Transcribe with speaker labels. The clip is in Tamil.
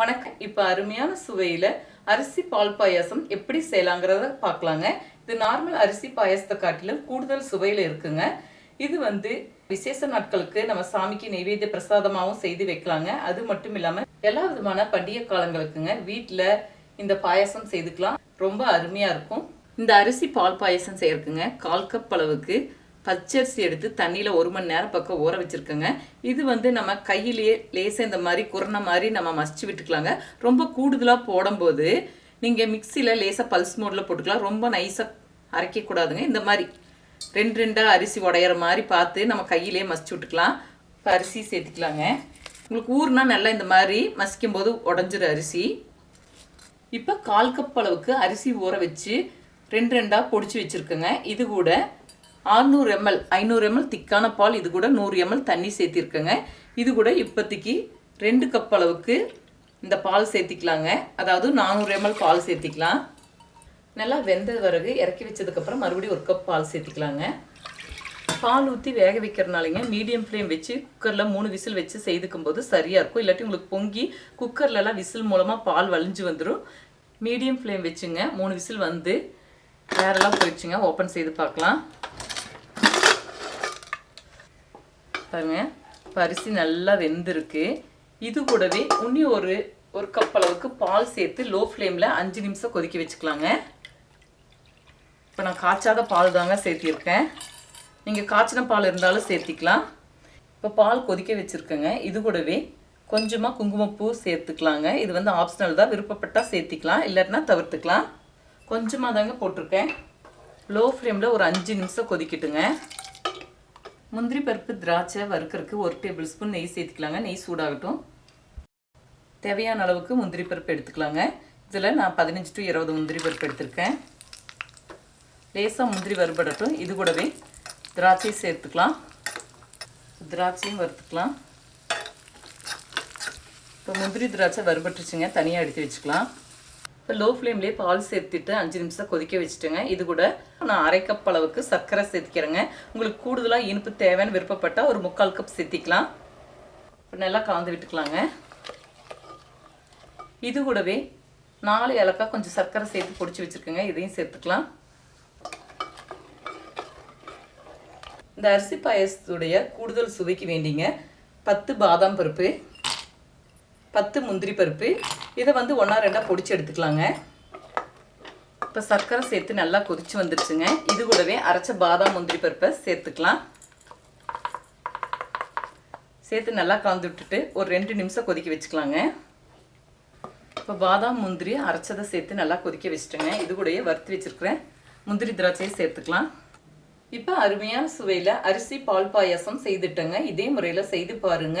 Speaker 1: வணக்கம். இப்போ அருமையான சுவையில் அரிசி பால் பாயாசம் எப்படி செய்யலாங்கிறத பார்க்கலாங்க. இது நார்மல் அரிசி பாயாசத்தை காட்டிலும் கூடுதல் சுவையில் இருக்குங்க. இது வந்து விசேஷ நாட்களுக்கு நம்ம சாமிக்கு நெய்வேத்திய பிரசாதமாகவும் செய்து வைக்கலாங்க. அது மட்டும் இல்லாமல் எல்லா விதமான பண்டிகை காலங்களுக்குங்க வீட்டில் இந்த பாயாசம் செய்துக்கலாம். ரொம்ப அருமையாக இருக்கும். இந்த அரிசி பால் பாயாசம் செய்யறதுக்குங்க கால் கப் அளவுக்கு பச்சரிசி எடுத்து தண்ணியில் ஒரு மணி நேரம் பக்கம் ஊற வச்சுருக்கோங்க. இது வந்து நம்ம கையிலேயே லேசாக இந்த மாதிரி குரண மாதிரி நம்ம மசிச்சு விட்டுக்கலாங்க. ரொம்ப கூடுதலாக போடும்போது நீங்கள் மிக்சியில் லேசாக பல்ஸ் மோடில் போட்டுக்கலாம். ரொம்ப நைஸாக அரைக்கக்கூடாதுங்க இந்த மாதிரி ரெண்டு ரெண்டாக அரிசி உடையிற மாதிரி பார்த்து நம்ம கையிலேயே மசிச்சு விட்டுக்கலாம். இப்போ அரிசி சேர்த்துக்கலாங்க. உங்களுக்கு ஊறுனா நல்லா இந்த மாதிரி மசிக்கும் போது உடஞ்சிரு அரிசி. இப்போ கால் கப் அளவுக்கு அரிசி ஊற வச்சு ரெண்டு ரெண்டாக பொடிச்சு வச்சுருக்கோங்க. இது கூட 600 எம்எல் ஐநூறு எம்எல் திக்கான பால் இது கூட நூறு எம்எல் தண்ணி சேர்த்திருக்கேங்க. இது கூட இப்போதைக்கு ரெண்டு கப் அளவுக்கு இந்த பால் சேர்த்திக்கலாங்க. அதாவது நானூறு எம்எல் பால் சேர்த்திக்கலாம். நல்லா வெந்த பிறகு இறக்கி வச்சதுக்கப்புறம் மறுபடியும் ஒரு கப் பால் சேர்த்திக்கலாங்க. பால் ஊற்றி வேக வைக்கிறனாலிங்க மீடியம் ஃப்ளேம் வச்சு குக்கரில் மூணு விசில் வச்சு செய்துக்கும் போது சரியாக இருக்கும். இல்லாட்டி உங்களுக்கு பொங்கி குக்கர்லலாம் விசில் மூலமாக பால் வலிஞ்சு வந்துடும் மீடியம் ஃப்ளேம் வச்சுங்க மூணு விசில் வந்து வேறெல்லாம் போயிடுச்சுங்க. ஓப்பன் செய்து பார்க்கலாம். பாருங்க. பரிசி நல்லா வெந்திருக்கு. இது கூடவே உன்னி ஒரு ஒரு கப் அளவுக்கு பால் சேர்த்து லோ ஃப்ளேமில் அஞ்சு நிமிஷம் கொதிக்க வச்சுக்கலாங்க. இப்போ நான் காய்ச்சாத பால் தாங்க சேர்த்திருக்கேன். நீங்கள் காய்ச்சின பால் இருந்தாலும் சேர்த்திக்கலாம். இப்போ பால் கொதிக்க வச்சுருக்கேங்க. இது கூடவே கொஞ்சமாக குங்குமப்பூ சேர்த்துக்கலாங்க. இது வந்து ஆப்ஷனல் தான். விருப்பப்பட்டால் சேர்த்திக்கலாம். இல்லைன்னா தவிர்த்துக்கலாம். கொஞ்சமாக தாங்க போட்டிருக்கேன். லோ ஃப்ளேமில் ஒரு அஞ்சு நிமிஷம் கொதிக்கட்டுங்க. முந்திரி பருப்பு திராட்சை வறுக்கிறதுக்கு ஒரு டேபிள் ஸ்பூன் நெய் சேர்த்துக்கலாங்க. நெய் சூடாகட்டும். தேவையான அளவுக்கு முந்திரி பருப்பு எடுத்துக்கலாங்க. இதில் நான் பதினஞ்சு டு இருபது முந்திரி பருப்பு எடுத்திருக்கேன். லேசாக முந்திரி வறுபடட்டும். இது கூடவே திராட்சை சேர்த்துக்கலாம். திராட்சையும் வறுத்துக்கலாம். இப்போ முந்திரி திராட்சை வறுபட்டுருச்சுங்க. தனியாக எடுத்து வச்சுக்கலாம். இப்போ லோ ஃப்ளேம்லேயே பால் சேர்த்துட்டு அஞ்சு நிமிஷம் கொதிக்க வச்சுட்டுங்க. இது கூட நான் அரை கப் அளவுக்கு சர்க்கரை சேர்த்திக்கிறேங்க. உங்களுக்கு கூடுதலாக இனிப்பு தேவைன்னு விருப்பப்பட்டால் ஒரு முக்கால் கப் சேர்த்திக்கலாம். இப்போ நல்லா கலந்து விட்டுக்கலாங்க. இது கூடவே நாலு ஏலக்காய் கொஞ்சம் சர்க்கரை சேர்த்து பிடிச்சி வச்சுருக்கேங்க. இதையும் சேர்த்துக்கலாம். இந்த அரிசி பாயசத்துடைய கூடுதல் சுவைக்கு வேண்டிங்க. பத்து பாதாம் பருப்பு பத்து முந்திரி பருப்பு. இதை வந்து ஒன்றா ரெண்டாக பொடிச்சு எடுத்துக்கலாங்க. இப்போ சர்க்கரை சேர்த்து நல்லா கொதிச்சு வந்துருச்சுங்க. இது கூடவே அரைச்ச பாதாம் முந்திரி பருப்பை சேர்த்துக்கலாம். சேர்த்து நல்லா கலந்து விட்டுட்டு ஒரு ரெண்டு நிமிஷம் கொதிக்க வச்சுக்கலாங்க. இப்போ பாதாம் முந்திரி அரைச்சதை சேர்த்து நல்லா கொதிக்க வச்சுட்டேங்க. இது கூடயே வறுத்து வச்சுருக்கிறேன் முந்திரி திராட்சையை சேர்த்துக்கலாம். இப்போ அருமையான சுவையில் அரிசி பால் பாயாசம் செய்துட்டேங்க. இதே முறையில் செய்து பாருங்க.